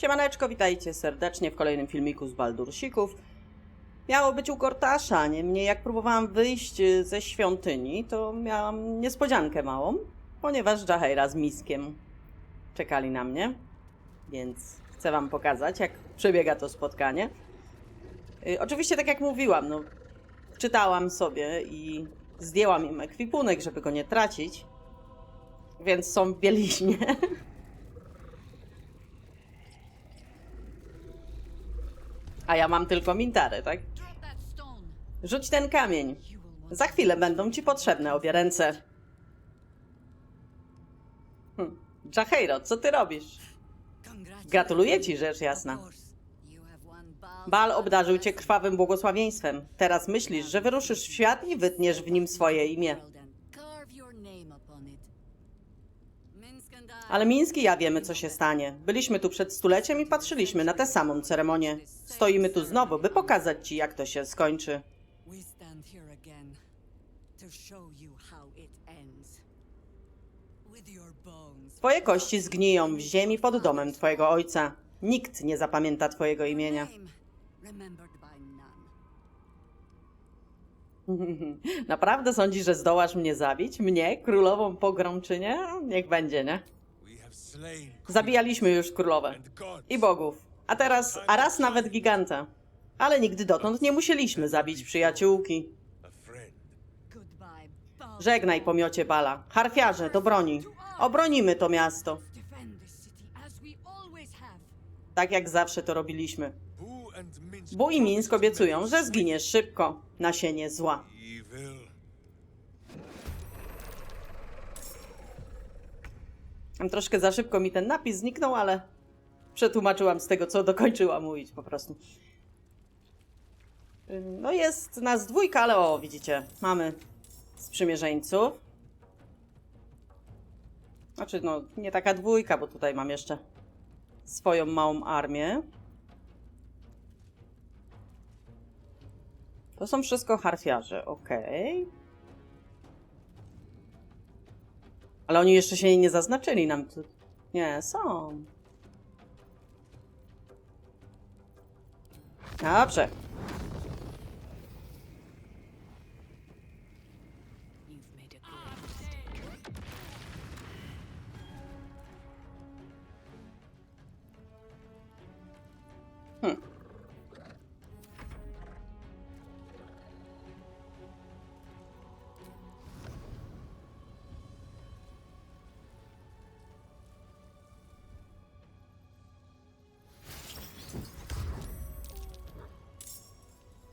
Siemaneczko, witajcie serdecznie w kolejnym filmiku z Baldursików. Miało być u Kortasza, niemniej jak próbowałam wyjść y, ze świątyni, to miałam niespodziankę małą, ponieważ Jaheira z Miskiem czekali na mnie, więc chcę wam pokazać, jak przebiega to spotkanie. Y, Oczywiście, tak jak mówiłam, no, czytałam sobie i zdjęłam im ekwipunek, żeby go nie tracić, więc są w bieliźnie. A ja mam tylko mintarę, tak? Rzuć ten kamień. Za chwilę będą ci potrzebne obie ręce. Hm. Co ty robisz? Gratuluję ci, rzecz jasna. Bal obdarzył cię krwawym błogosławieństwem. Teraz myślisz, że wyruszysz w świat i wytniesz w nim swoje imię. Ale Mińsk i ja wiemy, co się stanie. Byliśmy tu przed stuleciem i patrzyliśmy na tę samą ceremonię. Stoimy tu znowu, by pokazać ci, jak to się skończy. Twoje kości zgniją w ziemi pod domem twojego ojca. Nikt nie zapamięta twojego imienia. Naprawdę sądzisz, że zdołasz mnie zabić? Mnie, królową pogromczynię? Niech będzie, nie? Zabijaliśmy już królowę. I bogów. A teraz, a raz nawet giganta. Ale nigdy dotąd nie musieliśmy zabić przyjaciółki. Żegnaj, pomiocie bala. Harfiarze, do broni. Obronimy to miasto. Tak jak zawsze to robiliśmy. Bu Minsk. I Mińsk obiecują, że zginiesz szybko. Nasienie zła. Troszkę za szybko mi ten napis zniknął, ale przetłumaczyłam z tego, co dokończyłam mówić po prostu. No jest nas dwójka, ale o, widzicie, mamy sprzymierzeńców. Znaczy, no, nie taka dwójka, bo tutaj mam jeszcze swoją małą armię. To są wszystko harfiarze, okej. Ale oni jeszcze się nie zaznaczyli nam tu. Nie, są. Dobrze.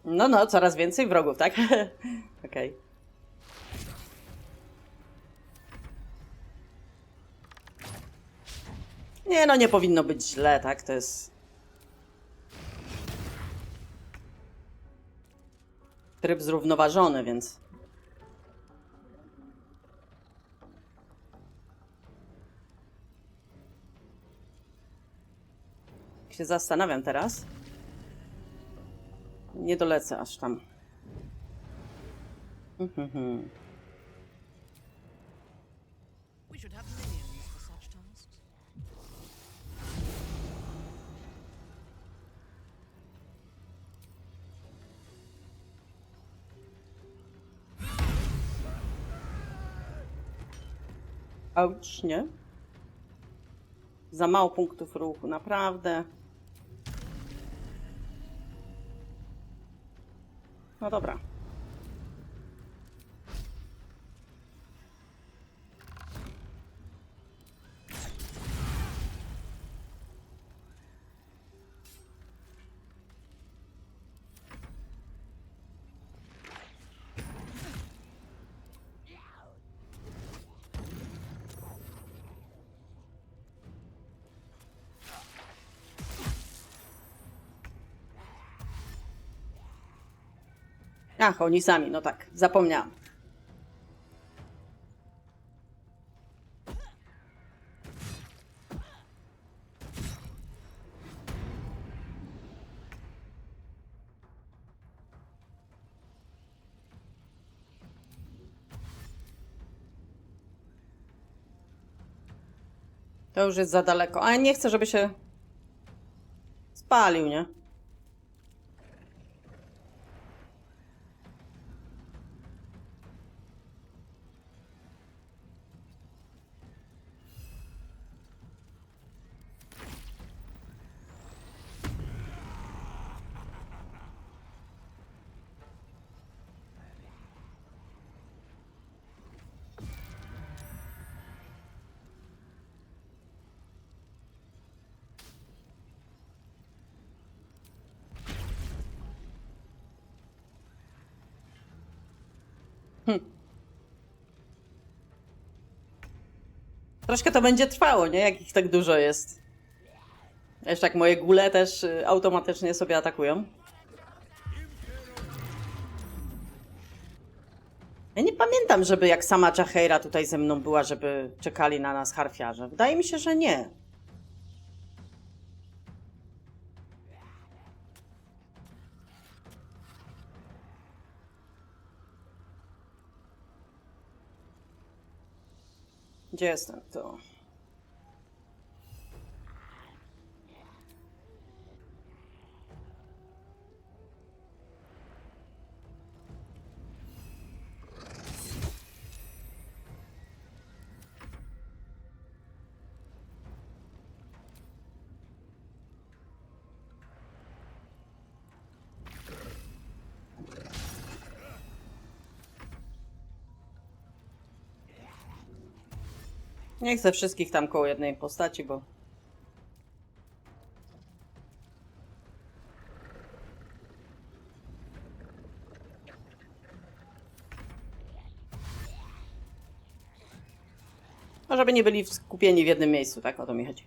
No, no, coraz więcej wrogów, tak? Okej. Nie, no nie powinno być źle, tak? To jest tryb zrównoważony, więc. Się zastanawiam teraz. Nie dolecę aż tam. Mhm. Tasks. Auć, nie? Za mało punktów ruchu, naprawdę. No dobra. Ach, oni sami, no tak, zapomniałam. To już jest za daleko. A nie chcę, żeby się spalił, nie? Troszkę to będzie trwało, nie? Jak ich tak dużo jest. Jeszcze jak moje gule też y, automatycznie sobie atakują. Ja nie pamiętam, żeby jak sama Jaheira tutaj ze mną była, żeby czekali na nas harfiarze. Wydaje mi się, że nie. Gdzie jestem? Tu. Nie chcę wszystkich tam koło jednej postaci, bo No, żeby nie byli skupieni w jednym miejscu, tak o to mi chodzi.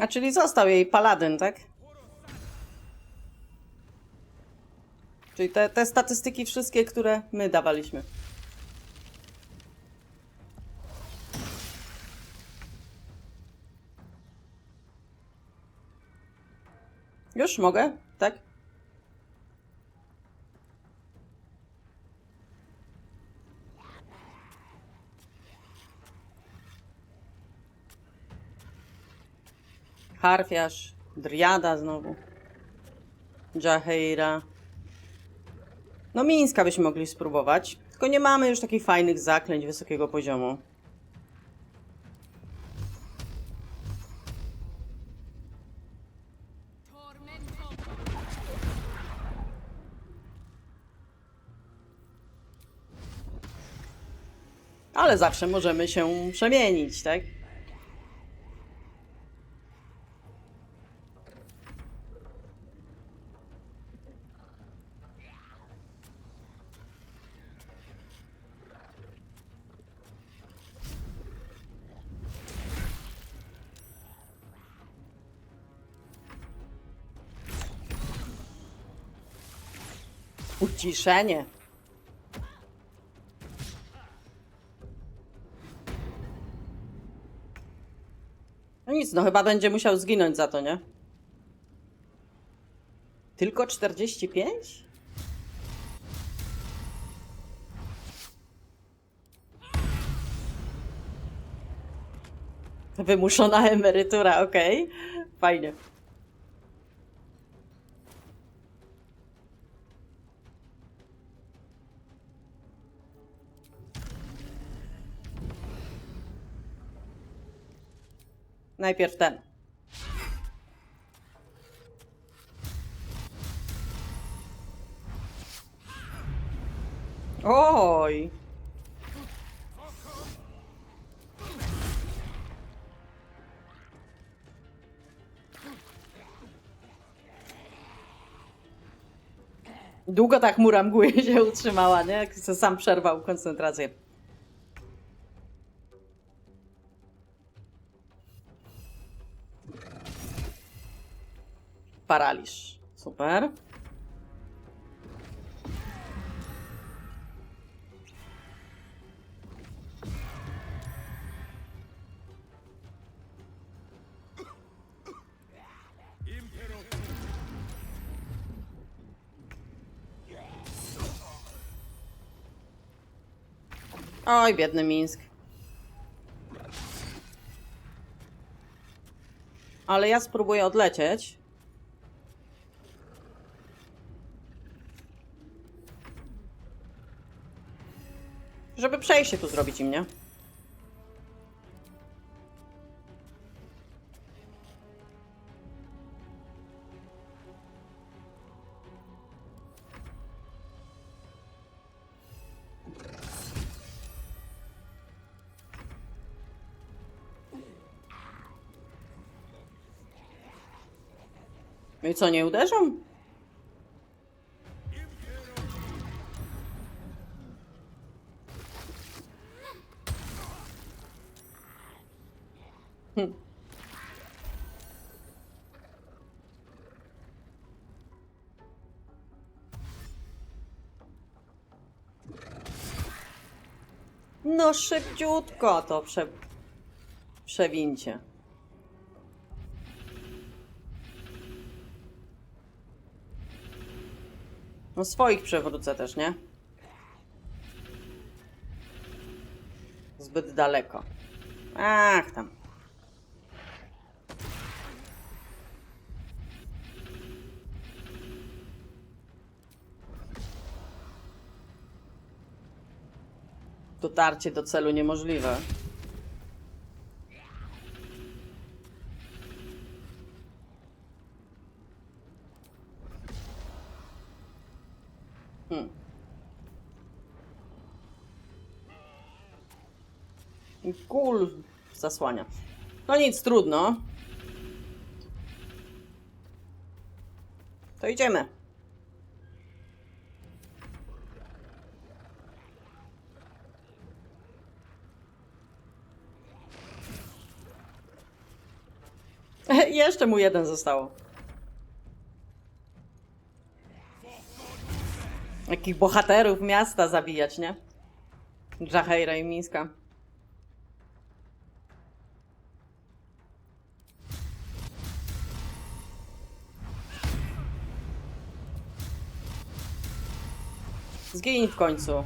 A czyli został jej paladyn, tak? Czyli te, te statystyki wszystkie, które my dawaliśmy. Już mogę? Tak? Harfiarz, Driada znowu. Jaheira. No Mińska byśmy mogli spróbować. Tylko nie mamy już takich fajnych zaklęć wysokiego poziomu. Ale zawsze możemy się przemienić, tak? Uciszenie. No nic, no chyba będzie musiał zginąć za to, nie? Tylko 45? Wymuszona emerytura, okej. Fajnie. Najpierw ten. Oj. Długo ta chmura mgły się utrzymała, nie? Jak sam przerwał koncentrację. Paraliż. Super. Oj, biedny Mińsk. Ale ja spróbuję odlecieć. Przejście tu zrobić im, nie? No i co, nie uderzą? No szybciutko to prze... przewincie. No swoich przewrócę też, nie? Zbyt daleko. Ach, tam. Dotarcie do celu niemożliwe. Hmm. Kul zasłania. No nic, trudno. To idziemy. Jeszcze mu jeden zostało. Jakich bohaterów miasta zabijać, nie? Żachejra i Mińska. Zgiń w końcu.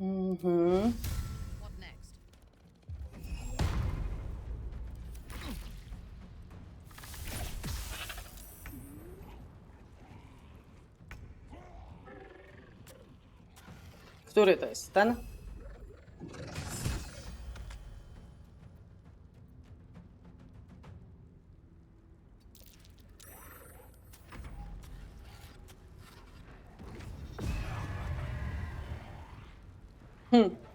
Mhm. Który to jest? Ten? Hmm.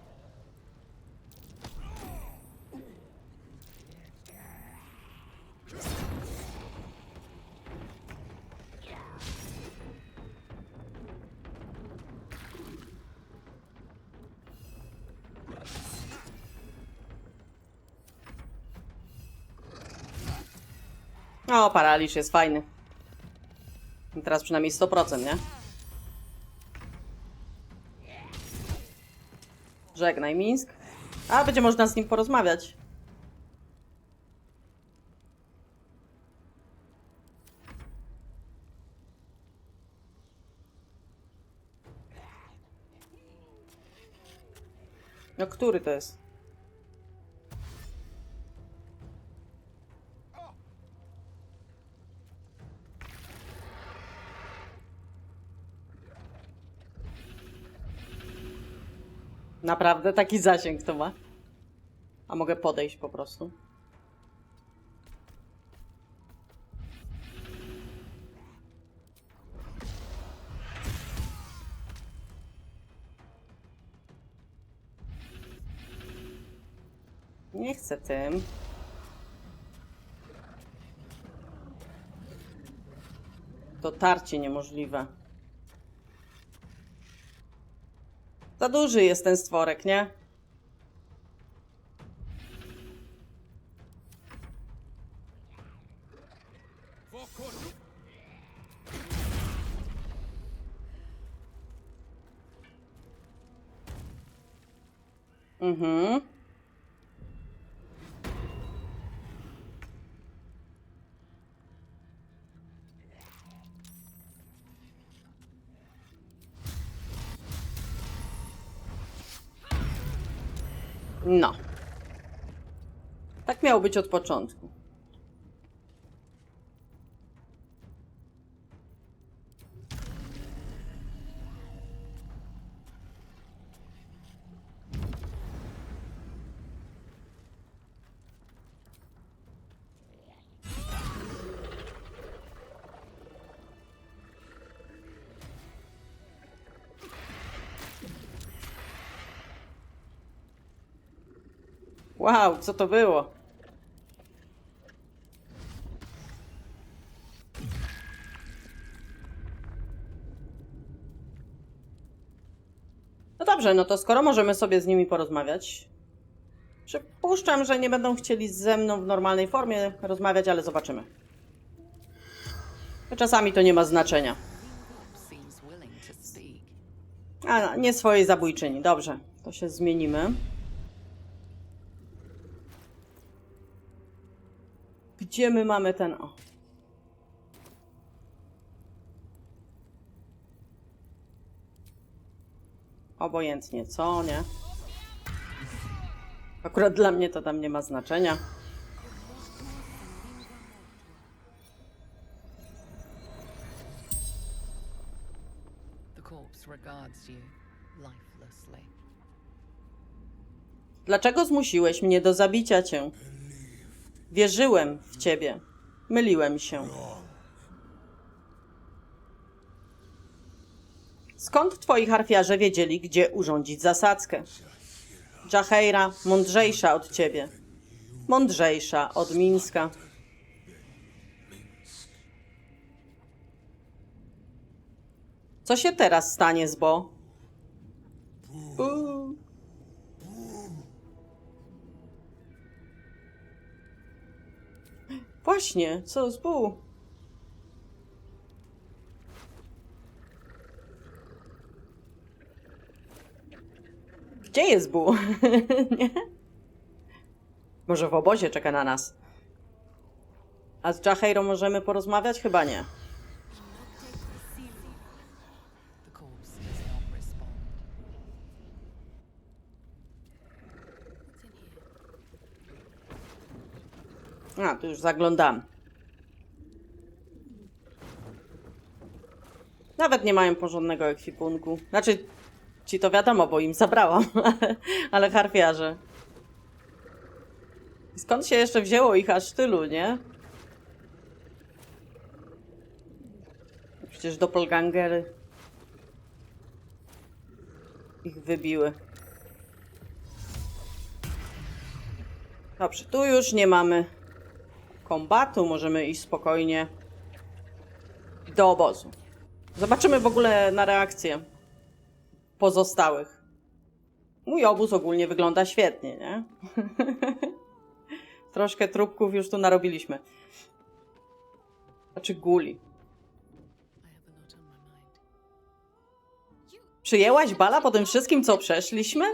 O, paraliż jest fajny. Teraz przynajmniej 100%, nie? Żegnaj, Mińsk. A, będzie można z nim porozmawiać. No, który to jest? Naprawdę taki zasięg to ma? A mogę podejść po prostu? Nie chcę tym. Dotarcie niemożliwe. Za duży jest ten stworek, nie? Miało być od początku. Wow, co to było? Dobrze, no to skoro możemy sobie z nimi porozmawiać, przypuszczam, że nie będą chcieli ze mną w normalnej formie rozmawiać, ale zobaczymy. Czasami to nie ma znaczenia. A, nie swojej zabójczyni. Dobrze, to się zmienimy. Gdzie my mamy ten o? Obojętnie co, nie? Akurat dla mnie to tam nie ma znaczenia. Dlaczego zmusiłeś mnie do zabicia cię? Wierzyłem w ciebie. Myliłem się. Skąd twoi harfiarze wiedzieli, gdzie urządzić zasadzkę? Jaheira mądrzejsza od ciebie. Mądrzejsza od Mińska. Co się teraz stanie z Bo? Uuu. Właśnie, co z Bu? Gdzie jest Bu? Nie? Może w obozie czeka na nas. A z Jaheirą możemy porozmawiać? Chyba nie. A, tu już zaglądam. Nawet nie mają porządnego ekwipunku. Znaczy, ci to wiadomo, bo im zabrałam, ale, harfiarze. Skąd się jeszcze wzięło ich aż tylu, nie? Przecież doppelgangery ich wybiły. Dobrze, tu już nie mamy kombatu, możemy iść spokojnie do obozu. Zobaczymy w ogóle na reakcję pozostałych. Mój obóz ogólnie wygląda świetnie, nie? Troszkę trupków już tu narobiliśmy. Znaczy guli. Przyjęłaś bala po tym wszystkim, co przeszliśmy?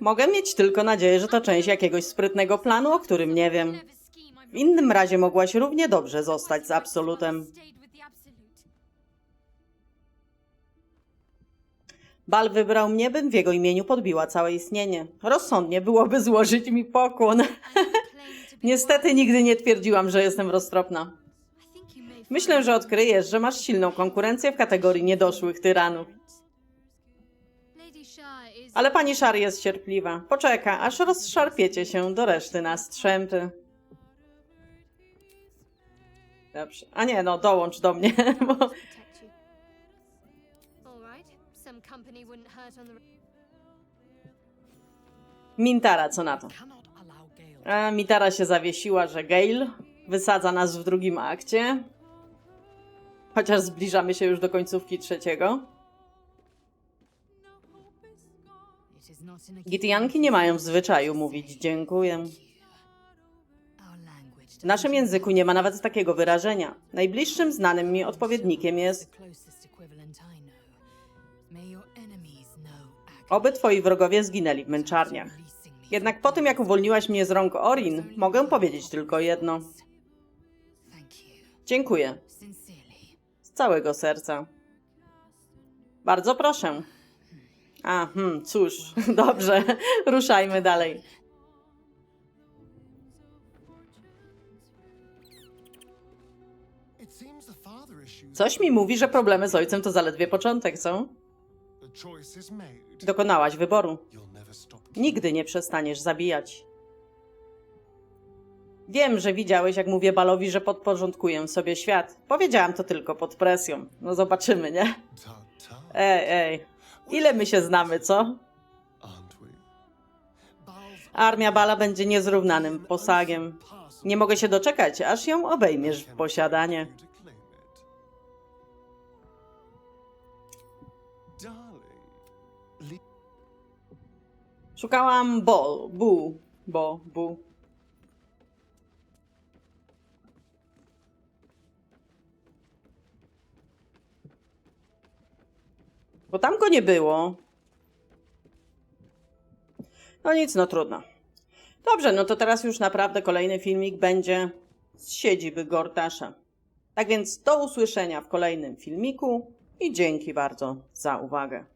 Mogę mieć tylko nadzieję, że to część jakiegoś sprytnego planu, o którym nie wiem. W innym razie mogłaś równie dobrze zostać z absolutem. Bal wybrał mnie, bym w jego imieniu podbiła całe istnienie. Rozsądnie byłoby złożyć mi pokłon. Niestety nigdy nie twierdziłam, że jestem roztropna. Myślę, że odkryjesz, że masz silną konkurencję w kategorii niedoszłych tyranów. Ale pani Szar jest cierpliwa. Poczeka, aż rozszarpiecie się do reszty na strzępy. Dobrze. A nie, no dołącz do mnie, bo right. Some company wouldn't hurt on the. Mintara, co na to? Cannot allow Gale A Mitara się zawiesiła, że Gale wysadza nas w drugim akcie. Chociaż zbliżamy się już do końcówki trzeciego. Gitianki nie mają w zwyczaju mówić dziękuję. Our language W naszym języku nie ma nawet takiego wyrażenia. Najbliższym znanym mi odpowiednikiem jest Oby twoi wrogowie zginęli w męczarniach. Jednak po tym, jak uwolniłaś mnie z rąk Orin, mogę powiedzieć tylko jedno. Dziękuję. Z całego serca. Bardzo proszę. A, hmm, cóż, dobrze, ruszajmy dalej. Coś mi mówi, że problemy z ojcem to zaledwie początek, co? Dokonałaś wyboru. Nigdy nie przestaniesz zabijać. Wiem, że widziałeś, jak mówię Balowi, że podporządkuję sobie świat. Powiedziałam to tylko pod presją. No zobaczymy, nie? Ej, ej. Ile my się znamy, co? Armia Bala będzie niezrównanym posagiem. Nie mogę się doczekać, aż ją obejmiesz w posiadanie. Szukałam Bo, Bu, Bo, Bu. Bo tam go nie było. No nic, no trudno. Dobrze, no to teraz już naprawdę kolejny filmik będzie z siedziby Gortasza. Tak więc do usłyszenia w kolejnym filmiku i dzięki bardzo za uwagę.